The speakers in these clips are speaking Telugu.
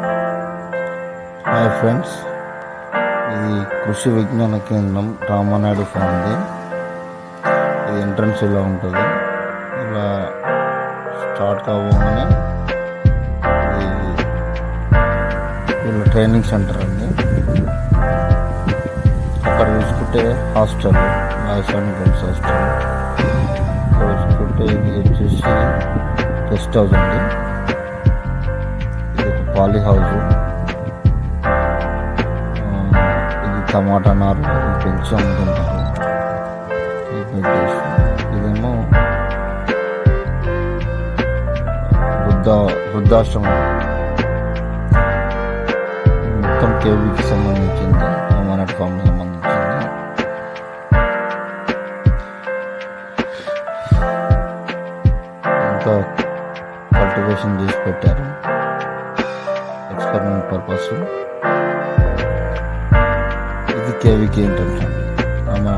హాయ్ ఫ్రెండ్స్ ఇది కృషి విజ్ఞాన కేంద్రం రామనాయుడు ఫామ్ది ఇది ఎంట్రన్స్ ఇలా ఉంటుంది. ఇలా స్టార్ట్ కావగానే వీళ్ళ ట్రైనింగ్ సెంటర్ అండి. అక్కడ చూసుకుంటే హాస్టల్ రాజస్థాన్ గర్ల్స్ హాస్టల్. చూసుకుంటే ఇది వచ్చేసి గెస్ట్ హౌస్ అండి. Poly house. ఇది టమాటా నారు ఇది పెంచి అమ్ముతుంటారు ఇదేమో వృద్ధ వృద్ధాశ్రమం. మొత్తం కేవీకి సంబంధించింది అమరట్ ఫామ్ సంబంధించింది. ఇంకా కల్టివేషన్ చేసి పెట్టారు. ఎక్స్పెరిమెంట్ పర్పస్ ఇది కేవీకి ఎంట్రన్స్ అండి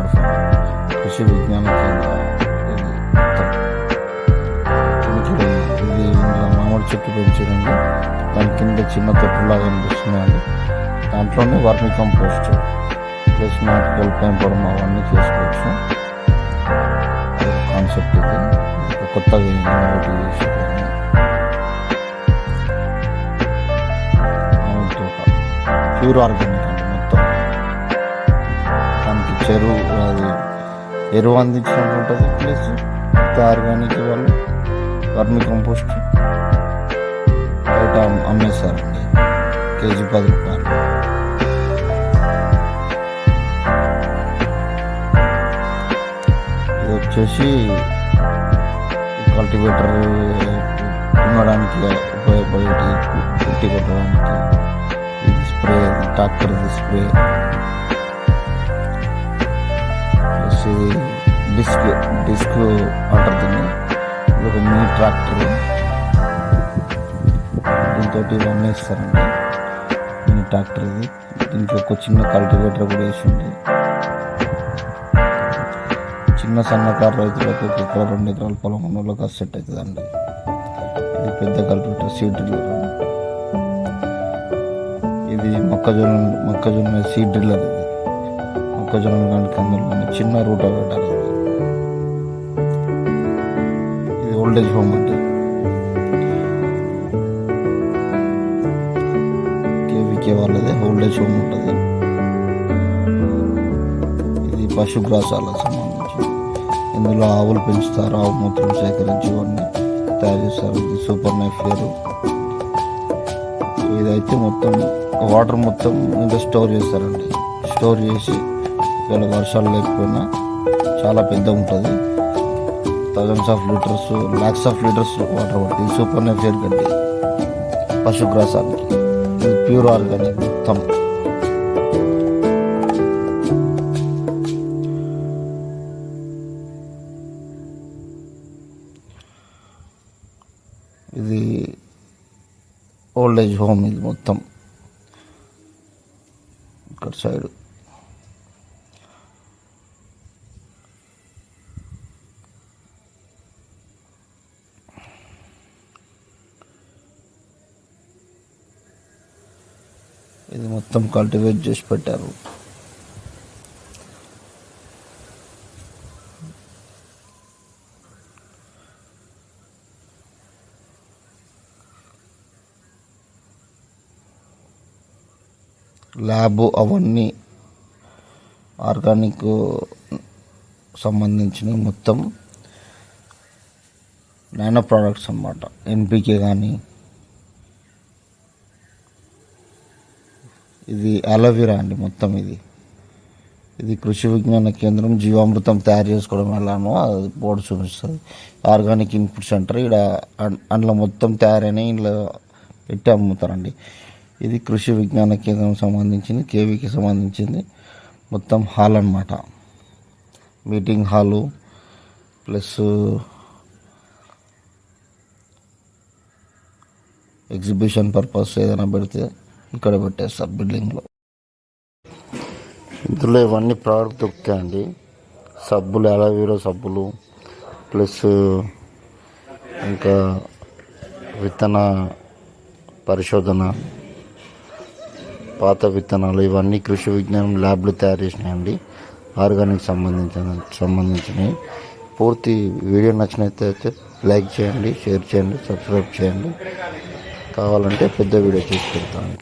కృషి విజ్ఞాన కేంద్రం. ఇది ఇందులో మామిడి చెట్టు పెంచారండి దాని కింద చిన్న తొట్టులాగా కనిపిస్తున్నాయండి దాంట్లోనే వర్మి కంపోస్ట్ ప్లస్ నాటుకోలు పెంపడం అవన్నీ చేసుకోవచ్చు. కాన్సెప్ట్ ఇది. ఇది కొత్తగా ప్యూర్ ఆర్గానిక్ అండి మొత్తం దానికి చెరువు అది ఎరువు అందించినట్టు ఉంటుంది ప్లస్ ఆర్గానిక్ వాళ్ళు వర్మి కంపోస్ట్ బయట అమ్మేస్తారండి కేజీ పది రూపాయలు ఇది వచ్చేసి కల్టివేటర్ ఉండడానికి ఉపయోగపడేటి పుట్టి కొట్టడానికి spray tractor spray. Plus disc disc అంటారు దీన్ని. ఒక మినీ ట్రాక్టర్. దీంతో ఇవన్నీ ఇస్తారండి మినీ ట్రాక్టర్ ఇది. దీంట్లో ఒక చిన్న కల్టివేటర్ కూడా వేసి ఉంది. చిన్న సన్నకారు రైతులకు ఒక ఎకరా రెండు ఎకరాల పొలం ఉన్న వాళ్ళకి సెట్ అవుతుందండి ఇది పెద్ద కల్టివేటర్ సీడ్ ఇది మొక్కజొన్న మొక్కజొన్న సీడ్ డ్రిల్లర్ ఇది మొక్కజొన్న కానీ కందులు చిన్న రూట్ పెట్టాలి. ఇది ఇది ఓల్డేజ్ హోమ్ అంటే కేవీకే వాళ్ళది ఓల్డేజ్ హోమ్ ఉంటుంది. ఇది పశుగ్రాసాల సంబంధించి. ఇందులో ఆవులు పెంచుతారు ఆవు మూత్రం సేకరించి ఇవన్నీ తయారు చేస్తారు. ఇది సూపర్ నైఫియర్ ఇదైతే మొత్తం వాటర్ మొత్తం ఇంకా స్టోర్ చేస్తారండి. స్టోర్ చేసి ఇక్కడ వర్షాలు లేకపోయినా చాలా పెద్ద ఉంటుంది. Thousands of litres lakhs of litres water పడుతుంది. సూపర్ నైఫియర్ కండి. పశుగ్రాసానికి ఇది ప్యూర్ ఆర్గానిక్ మొత్తం. ఇది ఓల్డ్ ఏజ్ హోమ్ ఇది మొత్తం. ఇక్కడ సైడ్ ఇది మొత్తం కల్టివేట్ చేసి పెట్టారు. ల్యాబ్ అవన్నీ ఆర్గానిక్ సంబంధించినవి మొత్తం నానో ప్రోడక్ట్స్ అన్నమాట. ఎన్పికే కానీ ఇది అలోవెరా అండి మొత్తం ఇది. ఇది కృషి విజ్ఞాన కేంద్రం జీవామృతం తయారు చేసుకోవడం ఎలానో అది బోర్డు చూపిస్తుంది. ఆర్గానిక్ ఇన్పుట్ సెంటర్ ఇక్కడ అన్- అందులో మొత్తం తయారైన ఇంట్లో పెట్టి అమ్ముతారండి. ఇది కృషి విజ్ఞాన కేంద్రం సంబంధించింది కేవీకి సంబంధించింది. మొత్తం హాల్ అన్నమాట. Meeting hall plus exhibition purpose ఏదైనా పెడితే ఇక్కడ పెట్టేస్తారు బిల్డింగ్లో. ఇందులో ఇవన్నీ ప్రోడక్ట్ దొరుకుతాయండి. సబ్బులు అలోవెరా సబ్బులు ప్లస్ ఇంకా విత్తన పరిశోధన. పాత విత్తనాలు ఇవన్నీ కృషి విజ్ఞానం ల్యాబ్లు తయారు చేసినాయండి. ఆర్గానిక్ సంబంధించిన సంబంధించినవి. పూర్తి వీడియో నచ్చినట్లయితే లైక్ చేయండి షేర్ చేయండి సబ్స్క్రైబ్ చేయండి. కావాలంటే పెద్ద వీడియో చేసి పెడతాను.